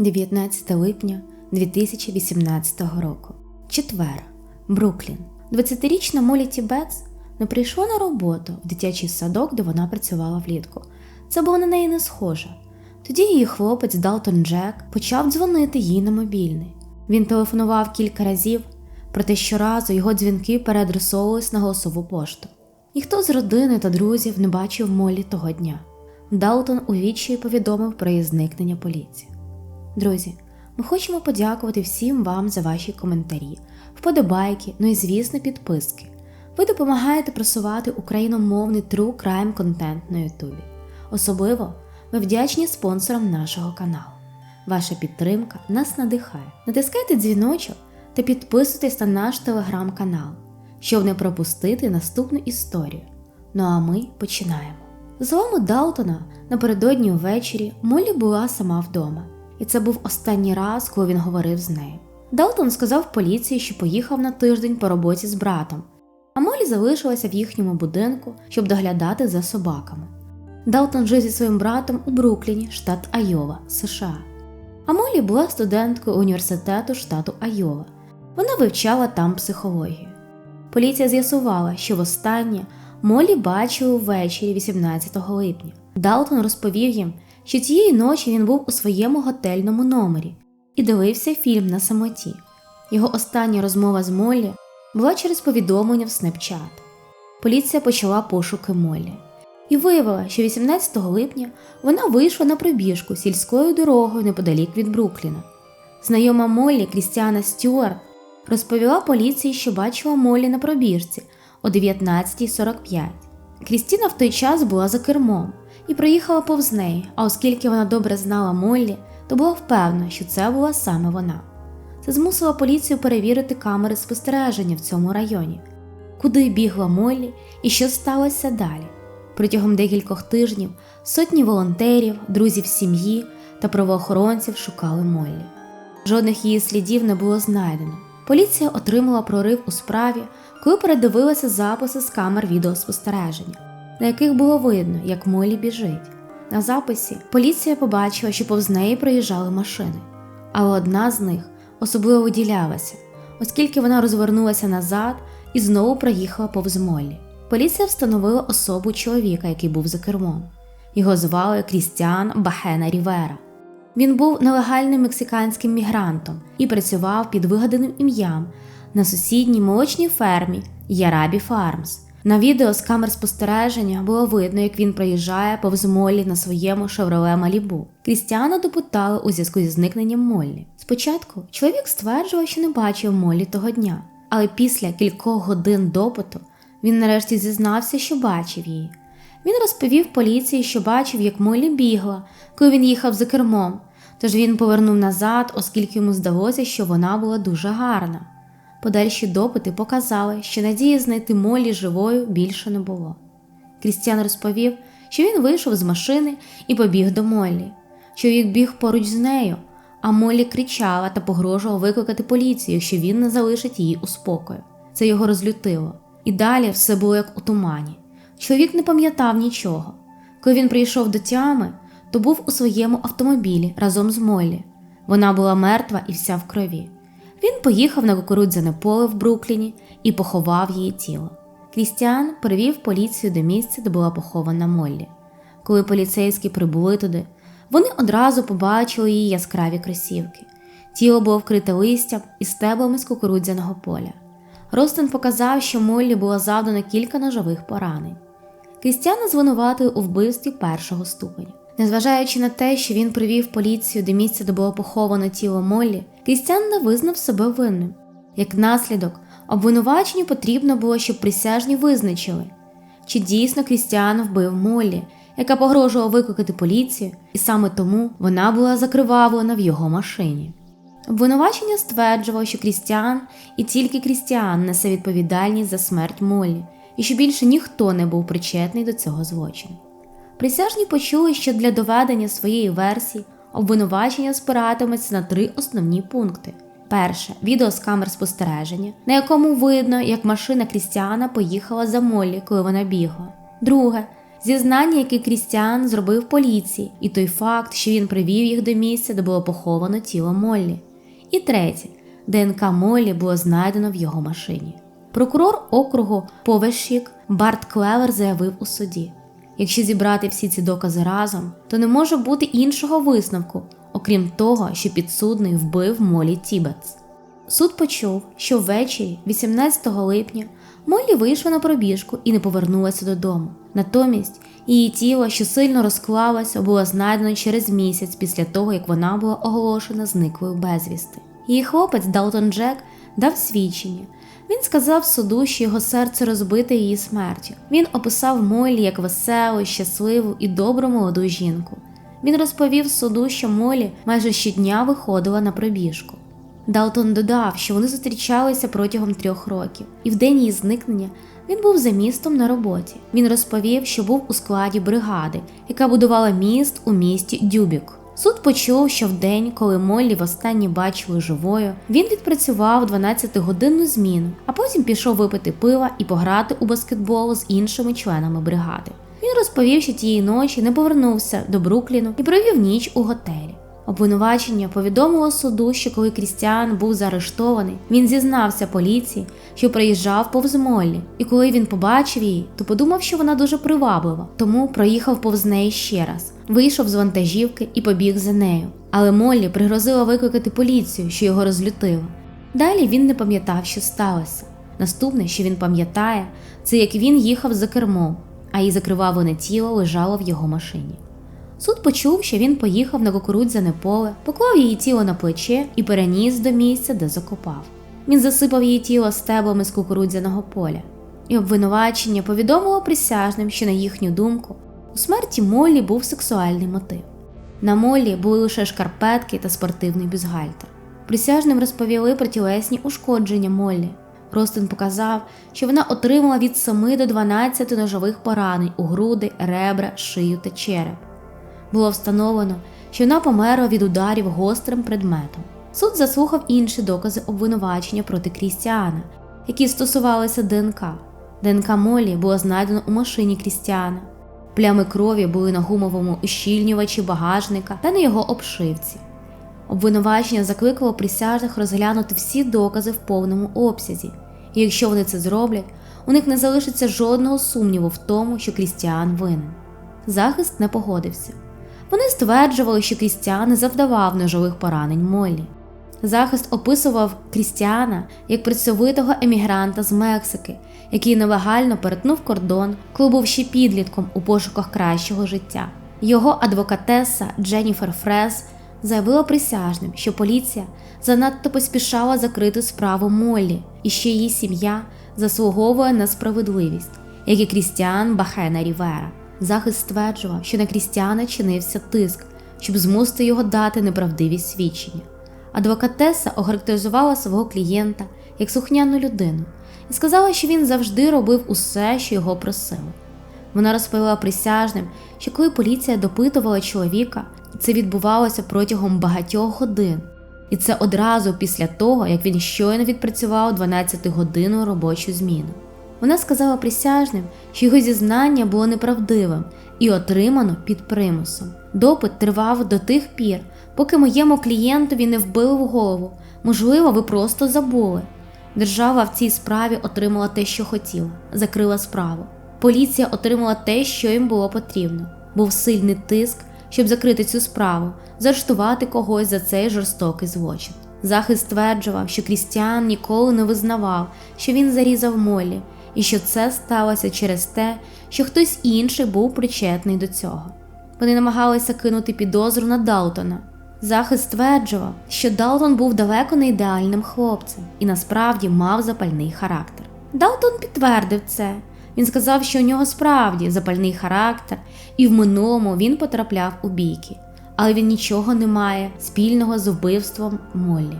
19 липня 2018 року. Четвер. Бруклін. 20-річна Молі Тібетс не прийшла на роботу в дитячий садок, де вона працювала влітку. Це було на неї не схоже. Тоді її хлопець Далтон Джек почав дзвонити їй на мобільний. Він телефонував кілька разів, проте щоразу його дзвінки переадресовувались на голосову пошту. Ніхто з родини та друзів не бачив Молі того дня. Далтон у повідомив про її зникнення поліції. Друзі, ми хочемо подякувати всім вам за ваші коментарі, вподобайки, ну і звісно, підписки. Ви допомагаєте просувати україномовний true crime контент на Ютубі. Особливо ми вдячні спонсорам нашого каналу. Ваша підтримка нас надихає. Натискайте дзвіночок та підписуйтесь на наш телеграм-канал, щоб не пропустити наступну історію. Ну а ми починаємо. За словами Далтона, напередодні ввечері Молі була сама вдома, і це був останній раз, коли він говорив з нею. Далтон сказав поліції, що поїхав на тиждень по роботі з братом, а Молі залишилася в їхньому будинку, щоб доглядати за собаками. Далтон жив зі своїм братом у Брукліні, штат Айова, США. А Молі була студенткою університету штату Айова. Вона вивчала там психологію. Поліція з'ясувала, що востаннє Молі бачили ввечері 18 липня. Далтон розповів їм, що цієї ночі він був у своєму готельному номері і дивився фільм на самоті. Його остання розмова з Моллі була через повідомлення в Snapchat. Поліція почала пошуки Моллі і виявила, що 18 липня вона вийшла на пробіжку сільською дорогою неподалік від Брукліна. Знайома Моллі Крістіана Стюарт розповіла поліції, що бачила Моллі на пробіжці о 19.45. Крістіна в той час була за кермом і проїхала повз неї, а оскільки вона добре знала Моллі, то була впевнена, що це була саме вона. Це змусило поліцію перевірити камери спостереження в цьому районі, куди бігла Моллі і що сталося далі. Протягом декількох тижнів сотні волонтерів, друзів сім'ї та правоохоронців шукали Моллі. Жодних її слідів не було знайдено. Поліція отримала прорив у справі, коли передивилася записи з камер відеоспостереження, на яких було видно, як Моллі біжить. На записі поліція побачила, що повз неї проїжджали машини, але одна з них особливо виділялася, оскільки вона розвернулася назад і знову проїхала повз Моллі. Поліція встановила особу чоловіка, який був за кермом. Його звали Крістіан Бахена Рівера. Він був нелегальним мексиканським мігрантом і працював під вигаданим ім'ям на сусідній молочній фермі Ярабі Фармс. На відео з камер спостереження було видно, як він проїжджає повз Моллі на своєму шевроле Малібу. Крістіана допитали у зв'язку зі зникненням Моллі. Спочатку чоловік стверджував, що не бачив Моллі того дня, але після кількох годин допиту він нарешті зізнався, що бачив її. Він розповів поліції, що бачив, як Моллі бігла, коли він їхав за кермом, тож він повернув назад, оскільки йому здалося, що вона була дуже гарна. Подальші допити показали, що надії знайти Моллі живою більше не було. Крістіан розповів, що він вийшов з машини і побіг до Моллі. Чоловік біг поруч з нею, а Моллі кричала та погрожувала викликати поліцію, якщо він не залишить її у спокою. Це його розлютило. І далі все було як у тумані. Чоловік не пам'ятав нічого. Коли він прийшов до тями, то був у своєму автомобілі разом з Моллі. Вона була мертва і вся в крові. Він поїхав на кукурудзяне поле в Брукліні і поховав її тіло. Крістіан привів поліцію до місця, де була похована Моллі. Коли поліцейські прибули туди, вони одразу побачили її яскраві кросівки. Тіло було вкрите листям і стеблами з кукурудзяного поля. Ростен показав, що Моллі було завдано кілька ножових поранень. Крістіана звинуватили у вбивстві першого ступеня. Незважаючи на те, що він привів поліцію до місця, де було поховано тіло Моллі, Крістіан не визнав себе винним. Як наслідок, обвинуваченню потрібно було, щоб присяжні визначили, чи дійсно Крістіан вбив Моллі, яка погрожувала викликати поліцію, і саме тому вона була закривавлена в його машині. Обвинувачення стверджувало, що Крістіан і тільки Крістіан несе відповідальність за смерть Моллі, і що більше ніхто не був причетний до цього злочину. Присяжні почули, що для доведення своєї версії обвинувачення спиратиметься на три основні пункти: перше відео з камер спостереження, на якому видно, як машина Крістіана поїхала за Моллі, коли вона бігла. Друге зізнання, яке Крістіан зробив поліції, і той факт, що він привів їх до місця, де було поховано тіло Моллі. І третє, ДНК Моллі було знайдено в його машині. Прокурор округу Повешік Барт Клевер заявив у суді: якщо зібрати всі ці докази разом, то не може бути іншого висновку, окрім того, що підсудний вбив Молі Тібетс. Суд почув, що ввечері, 18 липня, Моллі вийшла на пробіжку і не повернулася додому. Натомість її тіло, що сильно розклалося, було знайдено через місяць після того, як вона була оголошена зниклою безвісти. Її хлопець Далтон Джек дав свідчення. Він сказав суду, що його серце розбите її смертю. Він описав Моллі як веселу, щасливу і добру молоду жінку. Він розповів суду, що Молі майже щодня виходила на пробіжку. Далтон додав, що вони зустрічалися протягом трьох років, і в день її зникнення він був за містом на роботі. Він розповів, що був у складі бригади, яка будувала міст у місті Дюбік. Суд почув, що в день, коли Моллі востаннє бачили живою, він відпрацював 12-годинну зміну, а потім пішов випити пива і пограти у баскетбол з іншими членами бригади. Він розповів, що тієї ночі не повернувся до Брукліну і провів ніч у готелі. Обвинувачення повідомило суду, що коли Крістіан був заарештований, він зізнався поліції, що приїжджав повз Моллі, і коли він побачив її, то подумав, що вона дуже приваблива, тому проїхав повз неї ще раз, вийшов з вантажівки і побіг за нею. Але Моллі пригрозила викликати поліцію, що його розлютило. Далі він не пам'ятав, що сталося. Наступне, що він пам'ятає, це як він їхав за кермом, а її закривавлене тіло лежало в його машині. Суд почув, що він поїхав на кукурудзяне поле, поклав її тіло на плече і переніс до місця, де закопав. Він засипав її тіло стеблами з кукурудзяного поля, і обвинувачення повідомило присяжним, що, на їхню думку, у смерті Моллі був сексуальний мотив. На Моллі були лише шкарпетки та спортивний бюстгальтер. Присяжним розповіли про тілесні ушкодження Моллі. Ростин показав, що вона отримала від 7 до 12 ножових поранень у груди, ребра, шию та череп. Було встановлено, що вона померла від ударів гострим предметом. Суд заслухав інші докази обвинувачення проти Крістіана, які стосувалися ДНК. ДНК Молі було знайдено у машині Крістіана. Плями крові були на гумовому ущільнювачі багажника та на його обшивці. Обвинувачення закликало присяжних розглянути всі докази в повному обсязі, і якщо вони це зроблять, у них не залишиться жодного сумніву в тому, що Крістіан винен. Захист не погодився. Вони стверджували, що Крістіан завдавав ножових поранень Моллі. Захист описував Крістіана як працьовитого емігранта з Мексики, який нелегально перетнув кордон, коли був ще підлітком у пошуках кращого життя. Його адвокатеса Дженніфер Фрес заявила присяжним, що поліція занадто поспішала закрити справу Моллі і що її сім'я заслуговує на справедливість, як і Крістіан Бахена Рівера. Захист стверджував, що на Крістіана чинився тиск, щоб змусити його дати неправдиві свідчення. Адвокатеса охарактеризувала свого клієнта як сухняну людину і сказала, що він завжди робив усе, що його просили. Вона розповіла присяжним, що коли поліція допитувала чоловіка, це відбувалося протягом багатьох годин, і це одразу після того, як він щойно відпрацював 12-годинну робочу зміну. Вона сказала присяжним, що його зізнання було неправдивим і отримано під примусом. Допит тривав до тих пір, поки моєму клієнтові не вбили в голову. Можливо, ви просто забули. Держава в цій справі отримала те, що хотіла, закрила справу. Поліція отримала те, що їм було потрібно. Був сильний тиск, щоб закрити цю справу, заарештувати когось за цей жорстокий злочин. Захист стверджував, що Крістіан ніколи не визнавав, що він зарізав Моллі, і що це сталося через те, що хтось інший був причетний до цього. Вони намагалися кинути підозру на Далтона. Захист стверджував, що Далтон був далеко не ідеальним хлопцем і насправді мав запальний характер. Далтон підтвердив це. Він сказав, що у нього справді запальний характер, і в минулому він потрапляв у бійки, але він нічого не має спільного з вбивством Моллі.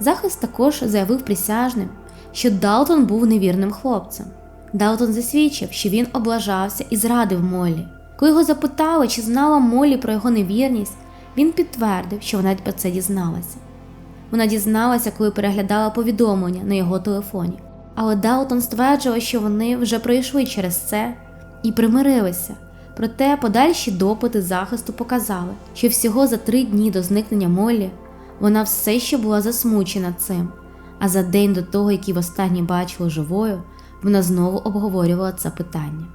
Захист також заявив присяжним, що Далтон був невірним хлопцем. Далтон засвідчив, що він облажався і зрадив Моллі. Коли його запитали, чи знала Моллі про його невірність, він підтвердив, що вона про це дізналася. Вона дізналася, коли переглядала повідомлення на його телефоні. Але Далтон стверджував, що вони вже пройшли через це і примирилися, Проте подальші допити захисту показали, що всього за три дні до зникнення Моллі вона все ще була засмучена цим, а за день до того, який востаннє бачила живою, вона знову обговорювала це питання.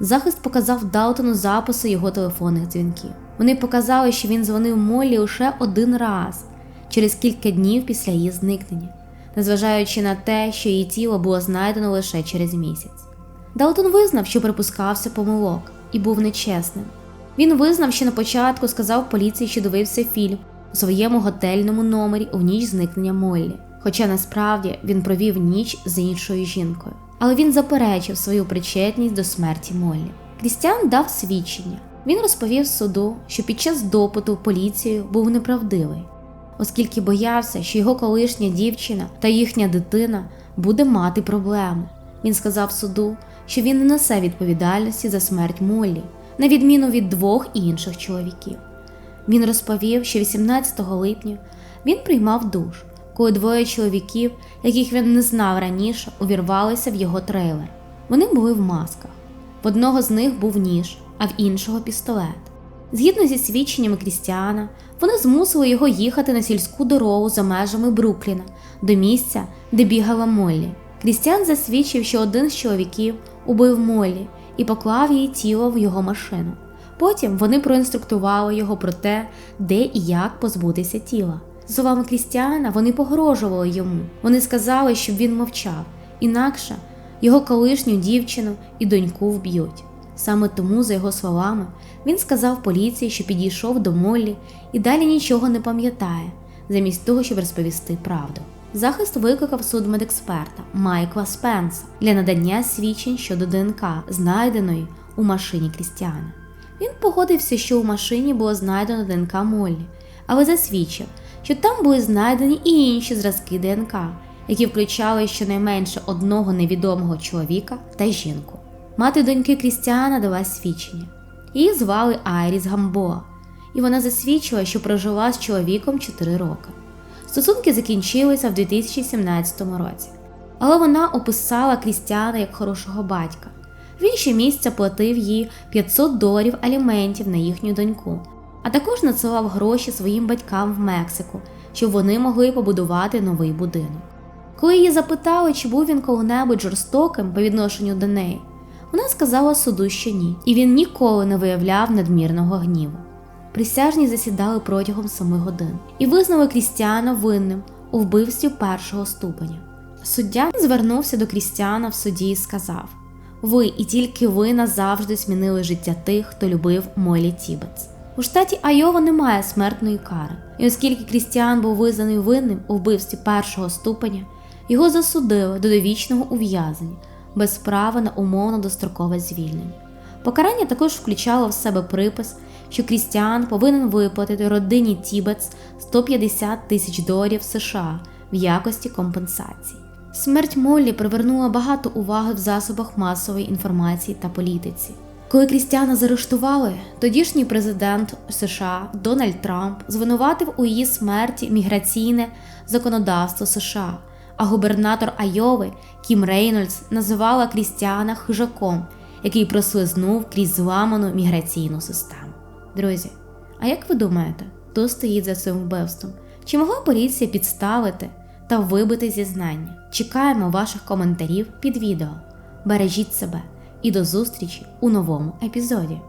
Захист показав Далтону записи його телефонних дзвінків. Вони показали, що він дзвонив Моллі лише один раз через кілька днів після її зникнення, незважаючи на те, що її тіло було знайдено лише через місяць. Далтон визнав, що припускався помилок і був нечесним. Він визнав, що на початку сказав поліції, що дивився фільм у своєму готельному номері у ніч зникнення Моллі, хоча насправді він провів ніч з іншою жінкою. Але він заперечив свою причетність до смерті Моллі. Крістіан дав свідчення. Він розповів суду, що під час допиту поліцією був неправдивий, оскільки боявся, що його колишня дівчина та їхня дитина буде мати проблеми. Він сказав суду, що він не несе відповідальності за смерть Моллі, на відміну від двох інших чоловіків. Він розповів, що 18 липня він приймав душ, коли двоє чоловіків, яких він не знав раніше, увірвалися в його трейлер. Вони були в масках. В одного з них був ніж, а в іншого пістолет. Згідно зі свідченнями Крістіана, вони змусили його їхати на сільську дорогу за межами Брукліна до місця, де бігала Моллі. Крістіан засвідчив, що один з чоловіків убив Моллі і поклав її тіло в його машину. Потім вони проінструктували його про те, де і як позбутися тіла. За словами Крістіана, вони погрожували йому. Вони сказали, щоб він мовчав, інакше його колишню дівчину і доньку вб'ють. Саме тому, за його словами, він сказав поліції, що підійшов до Моллі і далі нічого не пам'ятає, замість того, щоб розповісти правду. Захист викликав судмедексперта Майкла Спенса для надання свідчень щодо ДНК, знайденої у машині Крістіана. Він погодився, що у машині було знайдено ДНК Моллі, але засвідчив, що там були знайдені і інші зразки ДНК, які включали щонайменше одного невідомого чоловіка та жінку. Мати доньки Крістіана дала свідчення. Її звали Айріс Гамбоа, і вона засвідчила, що прожила з чоловіком 4 роки. Стосунки закінчилися в 2017 році, але вона описала Крістіана як хорошого батька. Він щомісяця платив їй 500 доларів аліментів на їхню доньку, а також надсилав гроші своїм батькам в Мексику, щоб вони могли побудувати новий будинок. Коли її запитали, чи був він коли-небудь жорстоким по відношенню до неї, вона сказала суду, що ні, і він ніколи не виявляв надмірного гніву. Присяжні засідали протягом семи годин і визнали Крістіана винним у вбивстві першого ступеня. Суддя звернувся до Крістіана в суді і сказав: Ви і тільки ви назавжди змінили життя тих, хто любив Молі Тібетс. У штаті Айова немає смертної кари, і оскільки Крістіан був визнаний винним у вбивстві першого ступеня, його засудили до довічного ув'язнення без права на умовно дострокове звільнення. Покарання також включало в себе припис, що Крістіан повинен виплатити родині Тібетс 150 тисяч доларів США в якості компенсації. Смерть Моллі привернула багато уваги в засобах масової інформації та політиці. Коли Крістіана заарештували, тодішній президент США Дональд Трамп звинуватив у її смерті міграційне законодавство США, а губернатор Айови Кім Рейнольдс називала Крістіана хижаком, який прослизнув крізь зламану міграційну систему. Друзі, а як ви думаєте, хто стоїть за цим вбивством? Чи могла поліція підставити та вибити зізнання? Чекаємо ваших коментарів під відео. Бережіть себе і до зустрічі у новому епізоді.